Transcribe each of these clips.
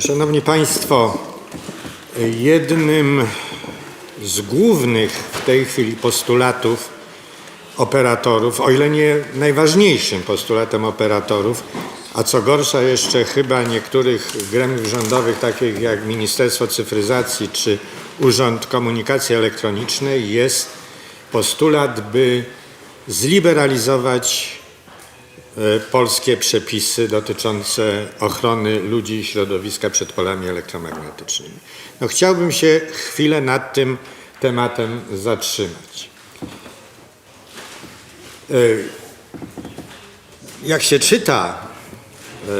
Szanowni Państwo, jednym z głównych w tej chwili postulatów operatorów, o ile nie najważniejszym postulatem operatorów, a co gorsza jeszcze chyba niektórych gremiów rządowych, takich jak Ministerstwo Cyfryzacji czy Urząd Komunikacji Elektronicznej, jest postulat, by zliberalizować e, polskie przepisy dotyczące ochrony ludzi i środowiska przed polami elektromagnetycznymi. No, chciałbym się chwilę nad tym tematem zatrzymać. E, Jak się czyta e,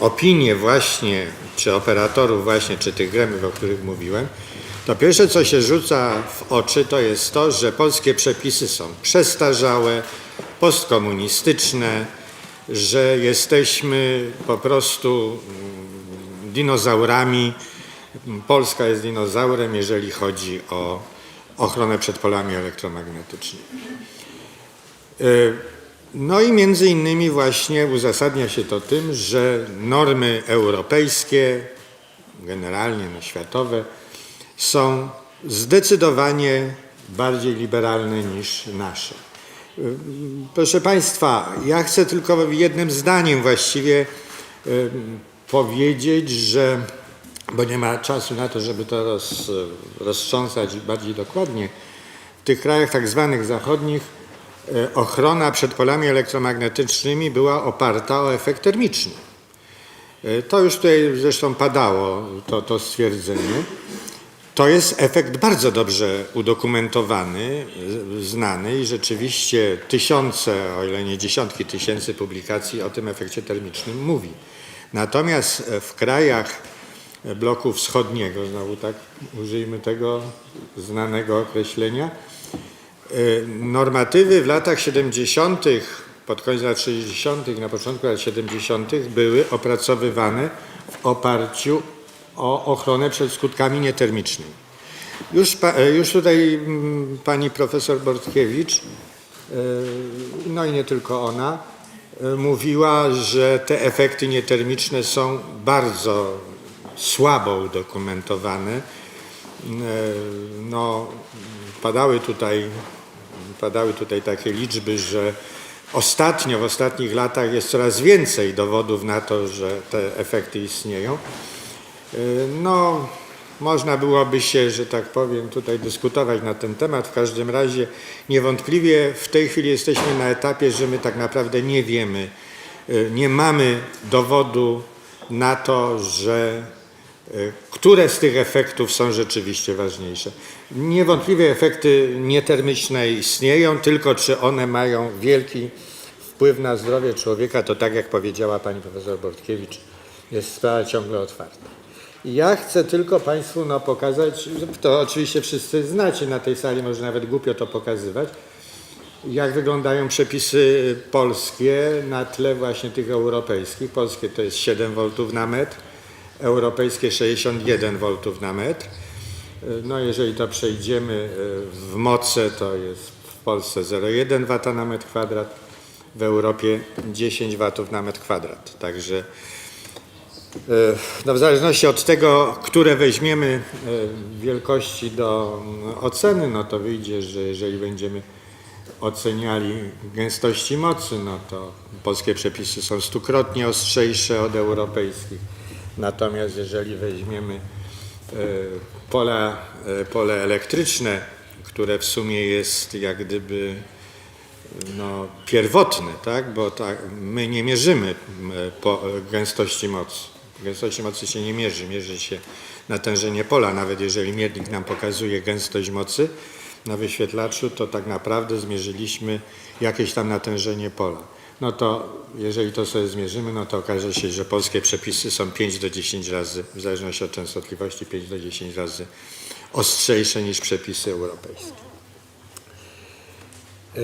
opinie właśnie, czy operatorów właśnie, czy tych gremiów, o których mówiłem, to pierwsze, co się rzuca w oczy, to jest to, że polskie przepisy są przestarzałe, postkomunistyczne, że jesteśmy po prostu dinozaurami. Polska jest dinozaurem, jeżeli chodzi o ochronę przed polami elektromagnetycznymi. E, No i między innymi właśnie uzasadnia się to tym, że normy europejskie, generalnie no światowe, są zdecydowanie bardziej liberalne niż nasze. Y, Proszę Państwa, ja chcę tylko jednym zdaniem właściwie y, powiedzieć, że, bo nie ma czasu na to, żeby to roz, roztrząsać bardziej dokładnie, w tych krajach tak zwanych zachodnich y, ochrona przed polami elektromagnetycznymi była oparta o efekt termiczny. To już tutaj zresztą padało, to, to stwierdzenie. To jest efekt bardzo dobrze udokumentowany, znany i rzeczywiście tysiące, o ile nie dziesiątki tysięcy publikacji o tym efekcie termicznym mówi. Natomiast e, w krajach e, bloku wschodniego, znowu tak użyjmy tego znanego określenia, e, normatywy w latach 70., pod koniec lat 60., na początku lat 70. były opracowywane w oparciu o ochronę przed skutkami nietermicznymi. Już, e, już tutaj mm, pani profesor Bortkiewicz, e, no i nie tylko ona, e, mówiła, że te efekty nietermiczne są bardzo słabo udokumentowane. No, padały tutaj, padały tutaj takie liczby, że ostatnio, w ostatnich latach jest coraz więcej dowodów na to, że te efekty istnieją. Y, No, można byłoby się, że tak powiem, tutaj dyskutować na ten temat. W każdym razie niewątpliwie w tej chwili jesteśmy na etapie, że my tak naprawdę nie wiemy, y, nie mamy dowodu na to, że y, które z tych efektów są rzeczywiście ważniejsze. Niewątpliwie efekty nietermiczne istnieją, tylko czy one mają wielki wpływ na zdrowie człowieka, to tak jak powiedziała pani profesor Bortkiewicz, jest sprawa ciągle otwarta. Ja chcę tylko Państwu no, pokazać, to oczywiście wszyscy znacie na tej sali, może nawet głupio to pokazywać, jak wyglądają przepisy polskie na tle właśnie tych europejskich. Polskie to jest 7 V na metr, europejskie 61 V na metr. No jeżeli to przejdziemy w moce, to jest w Polsce 0,1 W na metr kwadrat, w Europie 10 W na metr kwadrat. Także E, No w zależności od tego, które weźmiemy e, wielkości do mm, oceny, no to wyjdzie, że jeżeli będziemy oceniali gęstości mocy, no to polskie przepisy są stukrotnie ostrzejsze od europejskich. Natomiast jeżeli weźmiemy e, e, pole elektryczne, które w sumie jest jak gdyby no, pierwotne, tak? bo tak, my nie mierzymy gęstości mocy. Gęstości mocy się nie mierzy, mierzy się natężenie pola. Nawet jeżeli miernik nam pokazuje gęstość mocy na wyświetlaczu, to tak naprawdę zmierzyliśmy jakieś tam natężenie pola. No to jeżeli to sobie zmierzymy, no to okaże się, że polskie przepisy są 5 do 10 razy, w zależności od częstotliwości, 5 do 10 razy ostrzejsze niż przepisy europejskie. E,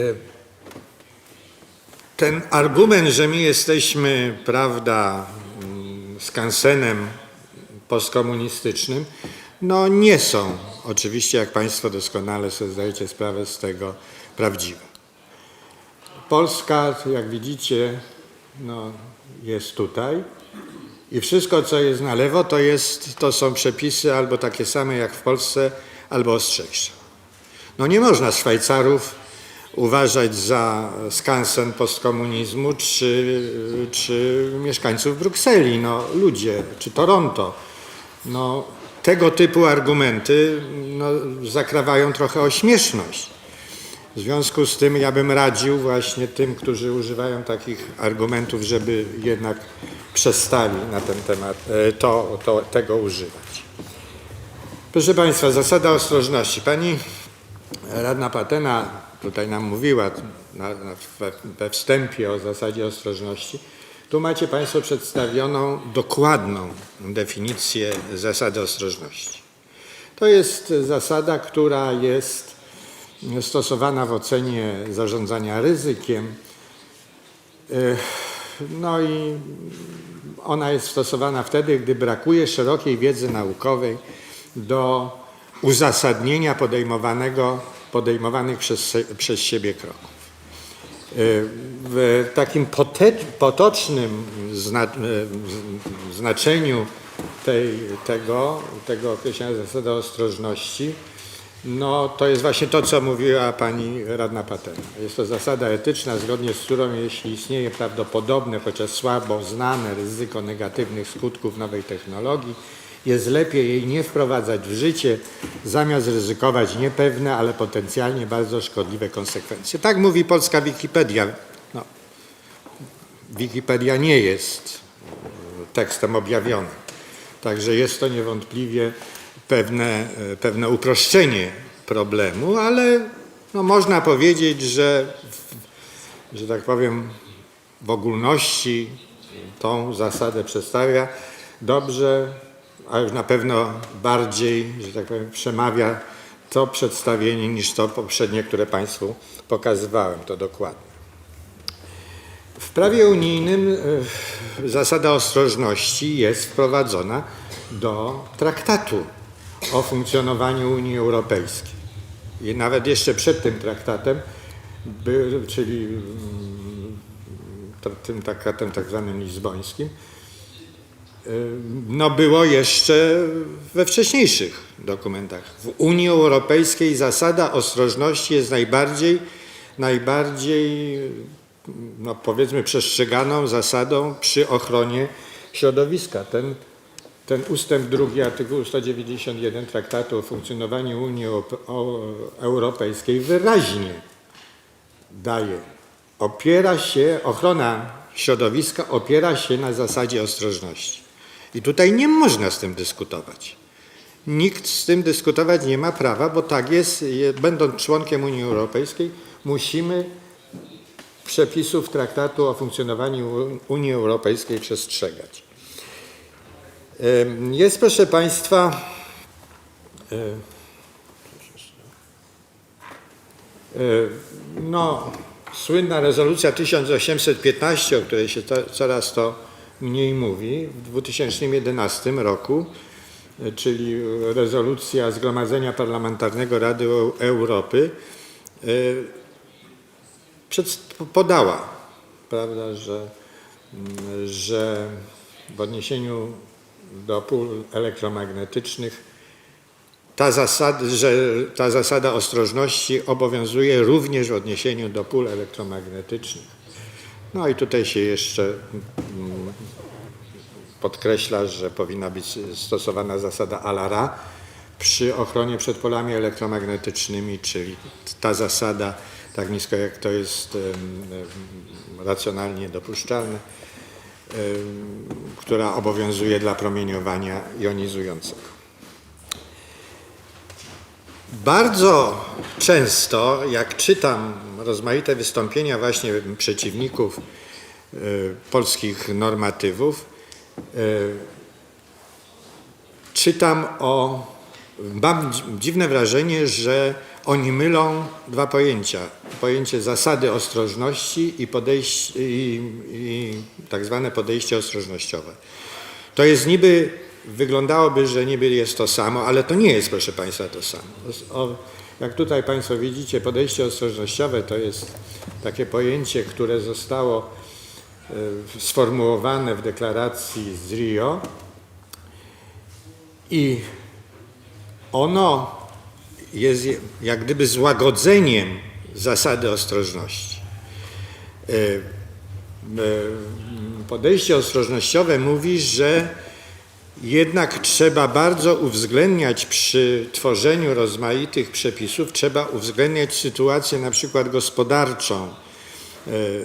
ten argument, że my jesteśmy, prawda, skansenem postkomunistycznym, no nie są oczywiście, jak Państwo doskonale sobie zdajecie sprawę z tego, prawdziwe. Polska, jak widzicie, no, jest tutaj I wszystko, co jest na lewo, to, jest, to są przepisy albo takie same jak w Polsce, albo ostrzejsze. No nie można Szwajcarów uważać za skansen postkomunizmu, czy, czy mieszkańców Brukseli, no ludzie, czy Toronto. No, tego typu argumenty no, zakrawają trochę o śmieszność. W związku z tym ja bym radził właśnie tym, którzy używają takich argumentów, żeby jednak przestali na ten temat e, to, to, tego używać. Proszę Państwa, zasada ostrożności. Pani radna Patena tutaj nam mówiła na, na, we, wstępie o zasadzie ostrożności. Tu macie Państwo przedstawioną dokładną definicję zasady ostrożności. To jest zasada, która jest stosowana w ocenie zarządzania ryzykiem. E, No i ona jest stosowana wtedy, gdy brakuje szerokiej wiedzy naukowej do uzasadnienia podejmowanego, podejmowanych przez, przez siebie kroków. E, W takim potocznym e, znaczeniu tej, tego, tego określenia zasady ostrożności, no to jest właśnie to, co mówiła pani radna Patena. Jest to zasada etyczna, zgodnie z którą jeśli istnieje prawdopodobne, chociaż słabo znane ryzyko negatywnych skutków nowej technologii, jest lepiej jej nie wprowadzać w życie, zamiast ryzykować niepewne, ale potencjalnie bardzo szkodliwe konsekwencje. Tak mówi polska Wikipedia. No, Wikipedia nie jest tekstem objawionym. Także jest to niewątpliwie pewne, e, pewne uproszczenie problemu, ale no, można powiedzieć, że, że tak powiem, w ogólności tą zasadę przedstawia dobrze, a już na pewno bardziej, że tak powiem, przemawia to przedstawienie niż to poprzednie, które Państwu pokazywałem, to dokładnie. W prawie unijnym e, zasada ostrożności jest wprowadzona do traktatu o funkcjonowaniu Unii Europejskiej. I nawet jeszcze przed tym traktatem, czyli mm, tym traktatem tak zwanym lizbońskim, no było jeszcze we wcześniejszych dokumentach. W Unii Europejskiej zasada ostrożności jest najbardziej, najbardziej no powiedzmy przestrzeganą zasadą przy ochronie środowiska. Ten, ten ustęp drugi artykułu 191 Traktatu o funkcjonowaniu Unii Europejskiej wyraźnie daje, opiera się, ochrona środowiska opiera się na zasadzie ostrożności. I tutaj nie można z tym dyskutować. Nikt z tym dyskutować nie ma prawa, bo tak jest, je- będąc członkiem Unii Europejskiej, musimy przepisów Traktatu o funkcjonowaniu Unii Europejskiej przestrzegać. Jest, proszę Państwa, e, e, no, słynna rezolucja 1815, o której się coraz to mniej mówi, w 2011 roku, e, czyli rezolucja Zgromadzenia Parlamentarnego Rady Eu- Europy, e, podała, prawda, że, mm, że w odniesieniu do pól elektromagnetycznych ta zasada, że ta zasada ostrożności obowiązuje również w odniesieniu do pól elektromagnetycznych. No i tutaj się jeszcze mm, podkreśla, że powinna być stosowana zasada ALARA przy ochronie przed polami elektromagnetycznymi, czyli ta zasada, tak nisko jak to jest racjonalnie dopuszczalne, która obowiązuje dla promieniowania jonizującego. Bardzo często, jak czytam rozmaite wystąpienia właśnie przeciwników e, polskich normatywów, czytam o. Mam dzi- dziwne wrażenie, że oni mylą dwa pojęcia. Pojęcie zasady ostrożności i, i, i tak zwane podejście ostrożnościowe. To jest niby, wyglądałoby, że niby jest to samo, ale to nie jest, proszę Państwa, to samo. O, jak tutaj Państwo widzicie, podejście ostrożnościowe to jest takie pojęcie, które zostało e, sformułowane w deklaracji z Rio i ono jest je- jak gdyby złagodzeniem zasady ostrożności. E, e, Podejście ostrożnościowe mówi, że jednak trzeba bardzo uwzględniać przy tworzeniu rozmaitych przepisów, trzeba uwzględniać sytuację na przykład gospodarczą, e,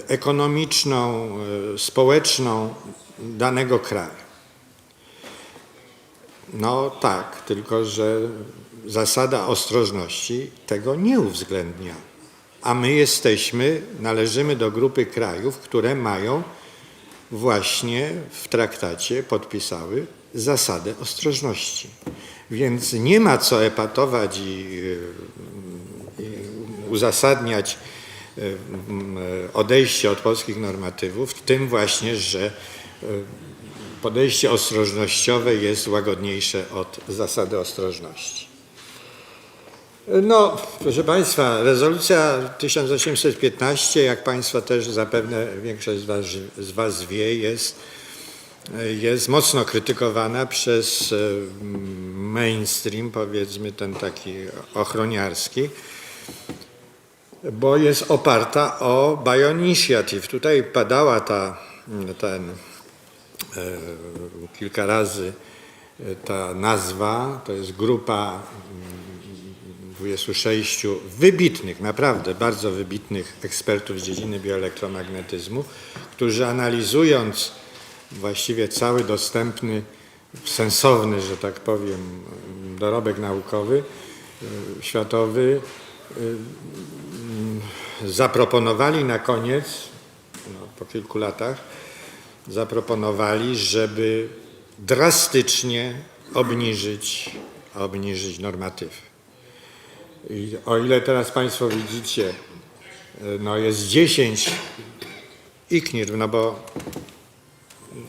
ekonomiczną, e, społeczną danego kraju. No tak, tylko że zasada ostrożności tego nie uwzględnia. A my jesteśmy, należymy do grupy krajów, które mają właśnie w traktacie podpisały zasadę ostrożności. Więc nie ma co epatować i, i uzasadniać odejście od polskich normatywów tym właśnie, że y, podejście ostrożnościowe jest łagodniejsze od zasady ostrożności. No, proszę Państwa, rezolucja 1815, jak Państwo też zapewne większość z Was, z was wie, jest, jest mocno krytykowana przez e, mainstream, powiedzmy ten taki ochroniarski, bo jest oparta o Bion Initiative. Tutaj padała ta, ten, e, kilka razy e, ta nazwa, to jest grupa 26 wybitnych, naprawdę bardzo wybitnych ekspertów z dziedziny bioelektromagnetyzmu, którzy analizując właściwie cały dostępny, sensowny, że tak powiem, dorobek naukowy, y, światowy, zaproponowali na koniec, no, po kilku latach, zaproponowali, żeby drastycznie obniżyć, obniżyć normatywy. I o ile teraz Państwo widzicie, no jest 10 IKNIR, no bo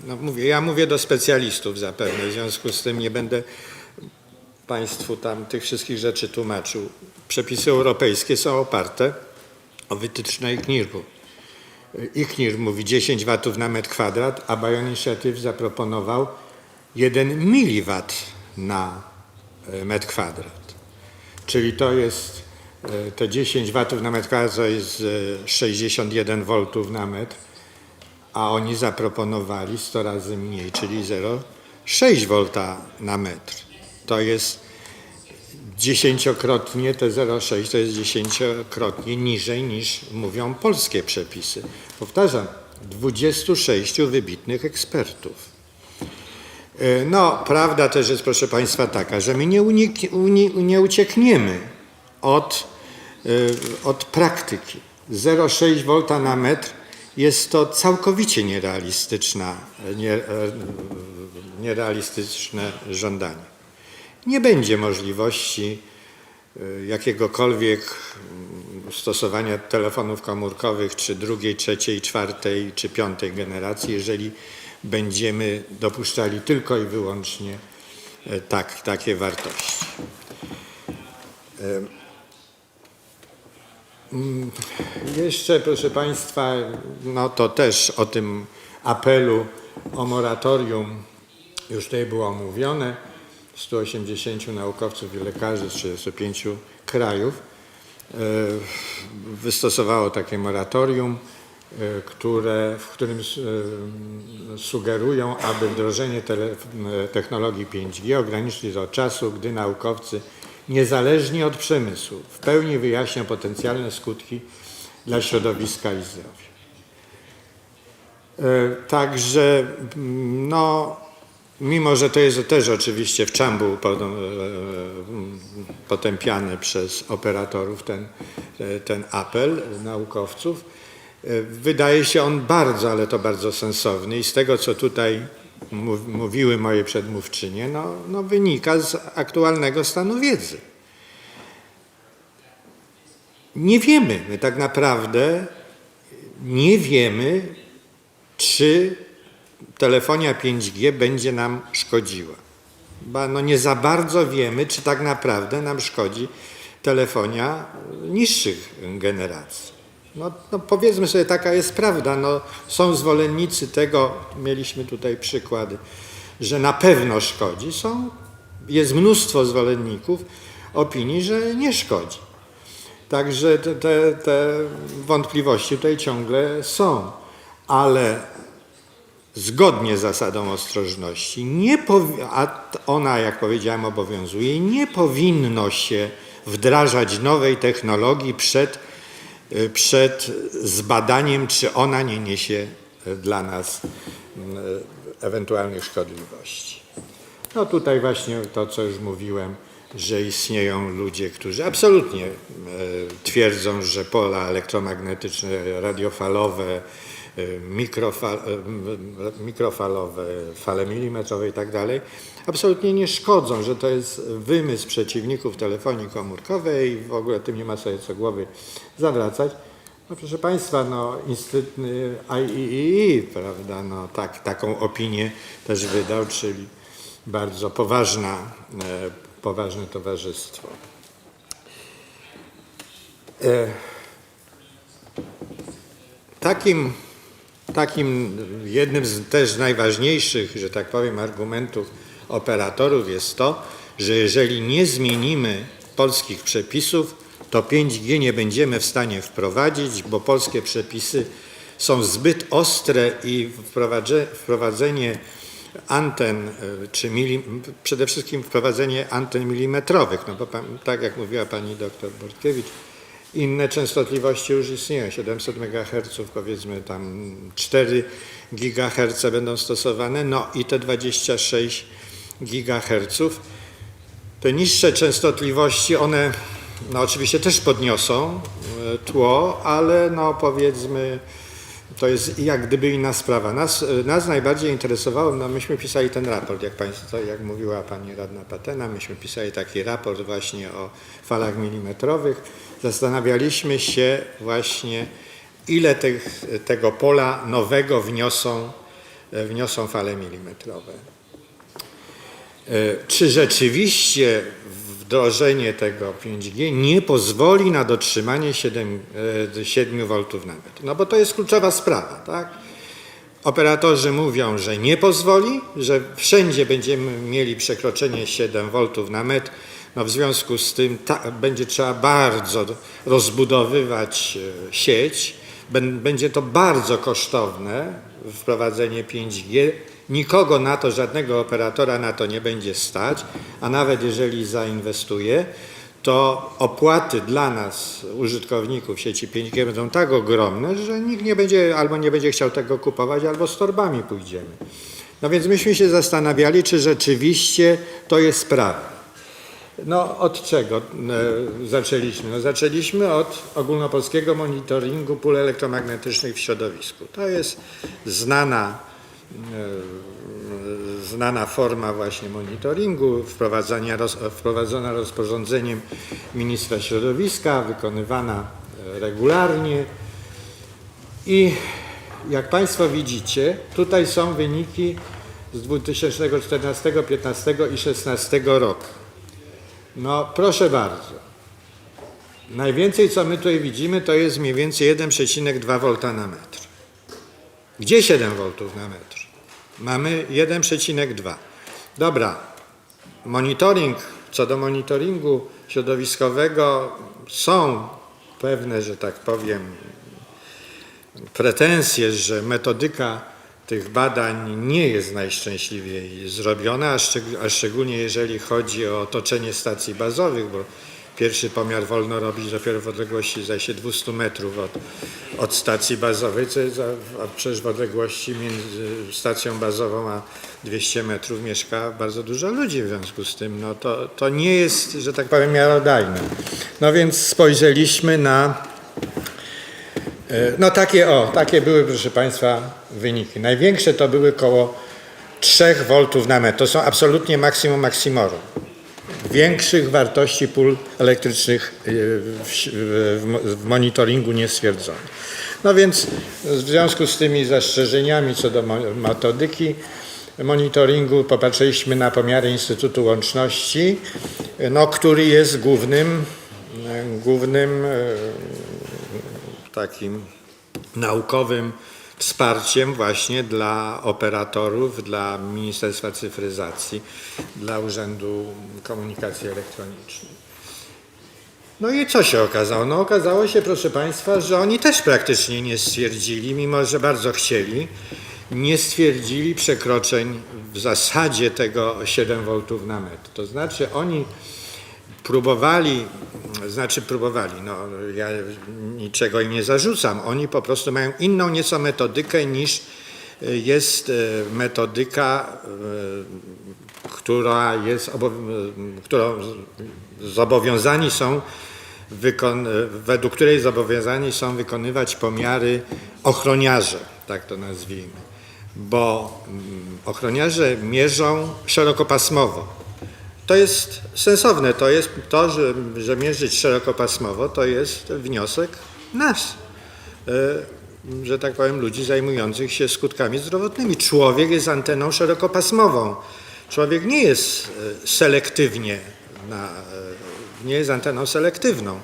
no mówię, ja mówię do specjalistów zapewne, w związku z tym nie będę Państwu tam tych wszystkich rzeczy tłumaczył. Przepisy europejskie są oparte o wytyczne IKNIR-u. IKNIR mówi 10 watów na metr kwadrat, a Bion Initiative zaproponował 1 mW na e, metr kwadrat. Czyli to jest e, te 10 watów na metr kwadrat to jest e, 61 V na metr, a oni zaproponowali 100 razy mniej, czyli 0,6 V na metr. To jest dziesięciokrotnie, te 0,6 to jest dziesięciokrotnie niżej niż mówią polskie przepisy. Powtarzam, 26 wybitnych ekspertów. E, No, prawda też jest, proszę Państwa, taka, że my nie, nie uciekniemy od, e, od praktyki. 0,6 V na metr jest to całkowicie nierealistyczna, nie, e, nierealistyczne żądanie. Nie będzie możliwości e, jakiegokolwiek mm, stosowania telefonów komórkowych, czy drugiej, trzeciej, czwartej, czy piątej generacji, jeżeli będziemy dopuszczali tylko i wyłącznie e, tak, takie wartości. E, mm, Jeszcze, proszę Państwa, no to też o tym apelu o moratorium już tutaj było mówione. 180 naukowców i lekarzy z 35 krajów e, wystosowało takie moratorium, e, które, w którym e, sugerują, aby wdrożenie technologii 5G ograniczyć do czasu, gdy naukowcy niezależnie od przemysłu w pełni wyjaśnią potencjalne skutki dla środowiska i zdrowia. Także no, mimo że to jest też oczywiście w czambu po- e, potępiane przez operatorów ten, e, ten apel naukowców, e, wydaje się on bardzo, ale to bardzo sensowny i z tego, co tutaj mów- mówiły moje przedmówczynie, no, no wynika z aktualnego stanu wiedzy. Nie wiemy, my tak naprawdę nie wiemy, czy telefonia 5G będzie nam szkodziła. Bo no nie za bardzo wiemy, czy tak naprawdę nam szkodzi telefonia niższych generacji. No, no powiedzmy sobie, taka jest prawda. No, są zwolennicy tego, mieliśmy tutaj przykłady, że na pewno szkodzi. Są, jest mnóstwo zwolenników opinii, że nie szkodzi. Także te, te, te wątpliwości tutaj ciągle są, ale zgodnie z zasadą ostrożności, nie a ona, jak powiedziałem, obowiązuje, nie powinno się wdrażać nowej technologii przed, y, przed zbadaniem, czy ona nie niesie y, dla nas y, ewentualnych szkodliwości. No tutaj właśnie to, co już mówiłem, że istnieją ludzie, którzy absolutnie twierdzą, że pola elektromagnetyczne, radiofalowe, e, mikrofa, e, m, mikrofalowe, fale milimetrowe i tak absolutnie nie szkodzą, że to jest wymysł przeciwników telefonii komórkowej i w ogóle tym nie ma sobie co głowy zawracać. No proszę Państwa, no Instytut IEEE, prawda, no tak, taką opinię też wydał, czyli bardzo poważna, e, poważne towarzystwo. E, Takim, takim jednym z też najważniejszych, że tak powiem, argumentów operatorów jest to, że jeżeli nie zmienimy polskich przepisów, to 5G nie będziemy w stanie wprowadzić, bo polskie przepisy są zbyt ostre i wprowadze- wprowadzenie anten, e, czy mili, przede wszystkim wprowadzenie anten milimetrowych, no bo tak jak mówiła pani doktor Bortkiewicz, inne częstotliwości już istnieją, 700 MHz, powiedzmy tam 4 GHz będą stosowane, no i te 26 GHz. Te niższe częstotliwości, one no oczywiście też podniosą e, tło, ale no powiedzmy, to jest jak gdyby inna sprawa. Nas, e, nas najbardziej interesowało, no myśmy pisali ten raport, jak Państwo, jak mówiła Pani Radna Patena, myśmy pisali taki raport właśnie o falach milimetrowych. Zastanawialiśmy się właśnie, ile tych, tego pola nowego wniosą, e, wniosą fale milimetrowe. E, Czy rzeczywiście wdrożenie tego 5G nie pozwoli na dotrzymanie 7, e, 7 V na metr? No bo to jest kluczowa sprawa, tak? Operatorzy mówią, że nie pozwoli, że wszędzie będziemy mieli przekroczenie 7 V na metr. No w związku z tym ta, będzie trzeba bardzo rozbudowywać e, sieć. Bę- Będzie to bardzo kosztowne wprowadzenie 5G. Nikogo na to, żadnego operatora na to nie będzie stać, a nawet jeżeli zainwestuje, to opłaty dla nas, użytkowników sieci 5G będą tak ogromne, że nikt nie będzie albo nie będzie chciał tego kupować, albo z torbami pójdziemy. No więc myśmy się zastanawiali, czy rzeczywiście to jest prawda. No od czego e, zaczęliśmy? No, zaczęliśmy od ogólnopolskiego monitoringu pól elektromagnetycznych w środowisku. To jest znana, znana forma właśnie monitoringu, roz, wprowadzona rozporządzeniem ministra środowiska, wykonywana e, regularnie. I jak Państwo widzicie, tutaj są wyniki z 2014, 15 i 16 roku. No proszę bardzo. Najwięcej co my tutaj widzimy to jest mniej więcej 1,2 V na metr. Gdzie 7 V na metr? Mamy 1,2. Dobra. Monitoring, co do monitoringu środowiskowego są pewne, że tak powiem, pretensje, że metodyka tych badań nie jest najszczęśliwiej zrobiona, a, szczeg a szczególnie jeżeli chodzi o otoczenie stacji bazowych, bo pierwszy pomiar wolno robić dopiero w odległości się 200 metrów od, od stacji bazowej, co jest, a, a przecież w odległości między stacją bazową a 200 metrów mieszka bardzo dużo ludzi w związku z tym. No to, to nie jest, że tak powiem, miarodajne. No więc spojrzeliśmy na E, No takie o, takie były proszę Państwa wyniki. Największe to były koło 3 V na metr. To są absolutnie maksimum maksimorum. Większych wartości pól elektrycznych e, w, w, mo- w monitoringu nie stwierdzono. No więc w związku z tymi zastrzeżeniami co do metodyki monitoringu popatrzyliśmy na pomiary Instytutu Łączności, no, który jest głównym, głównym e, takim naukowym wsparciem właśnie dla operatorów, dla Ministerstwa Cyfryzacji, dla Urzędu Komunikacji Elektronicznej. No i co się okazało? No okazało się, proszę Państwa, że oni też praktycznie nie stwierdzili, mimo że bardzo chcieli, nie stwierdzili przekroczeń w zasadzie tego 7 V na metr. To znaczy oni próbowali, znaczy próbowali, no ja niczego im nie zarzucam, oni po prostu mają inną nieco metodykę niż y, jest y, metodyka, y, która jest, którą zobowiązani są, według której zobowiązani są wykonywać pomiary ochroniarze, tak to nazwijmy, bo mm, ochroniarze mierzą szerokopasmowo. To jest sensowne, to jest to, że, że mierzyć szerokopasmowo, to jest wniosek nas, e, że tak powiem, ludzi zajmujących się skutkami zdrowotnymi. Człowiek jest anteną szerokopasmową. Człowiek nie jest e, selektywnie, na, e, nie jest anteną selektywną.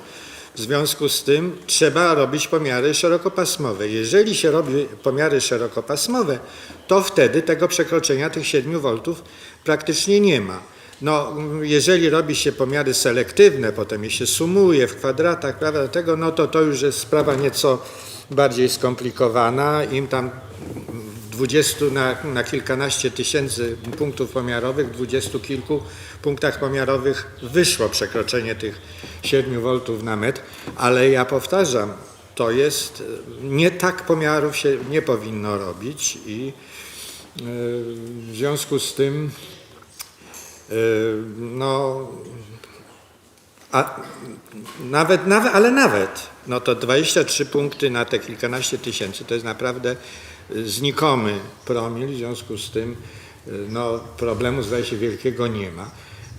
W związku z tym trzeba robić pomiary szerokopasmowe. Jeżeli się robi pomiary szerokopasmowe, to wtedy tego przekroczenia tych 7 V praktycznie nie ma. No, jeżeli robi się pomiary selektywne, potem je się sumuje w kwadratach, prawda, tego, no to to już jest sprawa nieco bardziej skomplikowana. Im tam 20 na, na kilkanaście tysięcy punktów pomiarowych, dwudziestu kilku punktach pomiarowych wyszło przekroczenie tych 7 V na metr, ale ja powtarzam, to jest, nie tak pomiarów się nie powinno robić i yy, w związku z tym no a nawet, nawet, ale nawet, no to 23 punkty na te kilkanaście tysięcy to jest naprawdę znikomy promil, w związku z tym y, no, problemu zdaje się wielkiego nie ma.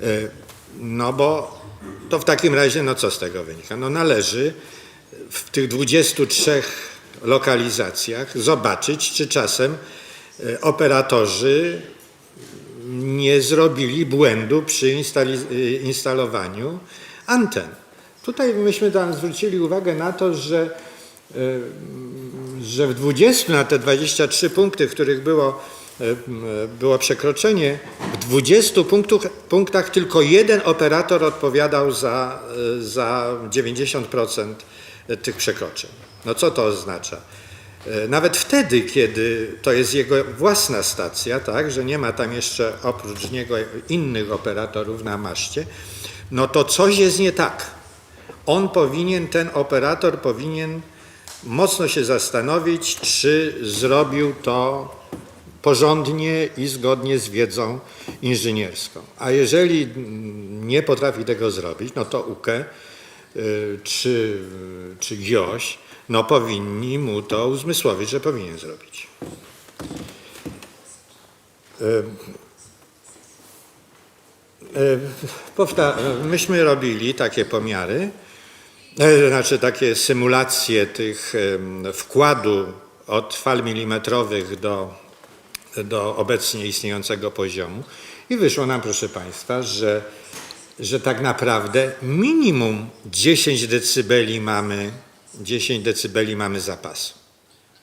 Y, No bo to w takim razie, no co z tego wynika? No należy w tych 23 lokalizacjach zobaczyć, czy czasem operatorzy nie zrobili błędu przy y, instalowaniu anten. Tutaj myśmy tam zwrócili uwagę na to, że, y, że w 20 na te 23 punkty, w których było, y, było przekroczenie, w 20 punktach, punktach tylko jeden operator odpowiadał za, za 90% tych przekroczeń. No co to oznacza? E, Nawet wtedy, kiedy to jest jego własna stacja, tak, że nie ma tam jeszcze oprócz niego innych operatorów na maszcie, no to coś jest nie tak. On powinien, ten operator powinien mocno się zastanowić, czy zrobił to porządnie i zgodnie z wiedzą inżynierską. A jeżeli nie potrafi tego zrobić, no to UKE y, czy, czy GIOŚ, no powinni mu to uzmysłowić, że powinien zrobić. Y, powta- myśmy robili takie pomiary, e, znaczy takie symulacje tych wkładu od fal milimetrowych do, do obecnie istniejącego poziomu i wyszło nam, proszę Państwa, że, że tak naprawdę minimum 10 decybeli mamy, 10 decybeli mamy zapasu.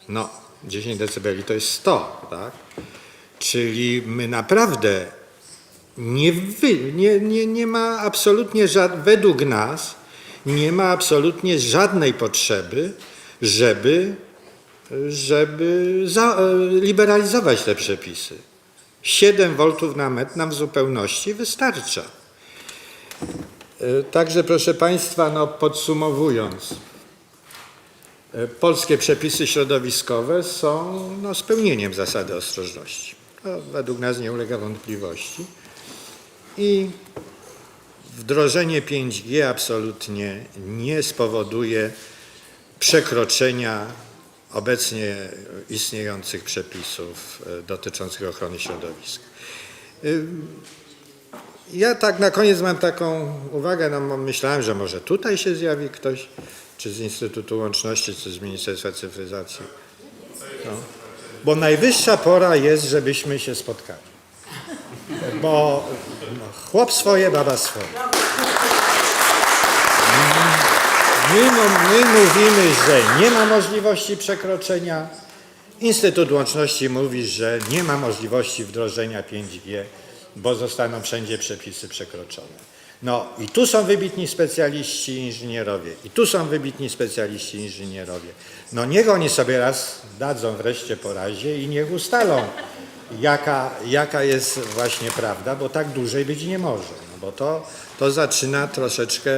No, 10 decybeli to jest 100, tak? Czyli my naprawdę nie, wy, nie, nie, nie ma absolutnie, żad, według nas, nie ma absolutnie żadnej potrzeby, żeby, żeby za, e, liberalizować te przepisy. 7 V na metr nam w zupełności wystarcza. E, Także proszę Państwa, no podsumowując, polskie przepisy środowiskowe są no, spełnieniem zasady ostrożności. To według nas nie ulega wątpliwości. I wdrożenie 5G absolutnie nie spowoduje przekroczenia obecnie istniejących przepisów e, dotyczących ochrony środowiska. Y, Ja tak na koniec mam taką uwagę, no myślałem, że może tutaj się zjawi ktoś, czy z Instytutu Łączności, czy z Ministerstwa Cyfryzacji. No. Bo najwyższa pora jest, żebyśmy się spotkali. Bo chłop swoje, baba swoje. My, my mówimy, że nie ma możliwości przekroczenia. Instytut Łączności mówi, że nie ma możliwości wdrożenia 5G, bo zostaną wszędzie przepisy przekroczone. No i tu są wybitni specjaliści inżynierowie, i tu są wybitni specjaliści inżynierowie. No niech oni sobie raz dadzą wreszcie po razie i niech ustalą, jaka, jaka jest właśnie prawda, bo tak dłużej być nie może. No bo to, to zaczyna troszeczkę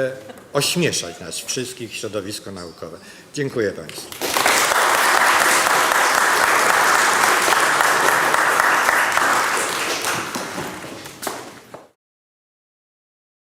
ośmieszać nas wszystkich środowisko naukowe. Dziękuję Państwu.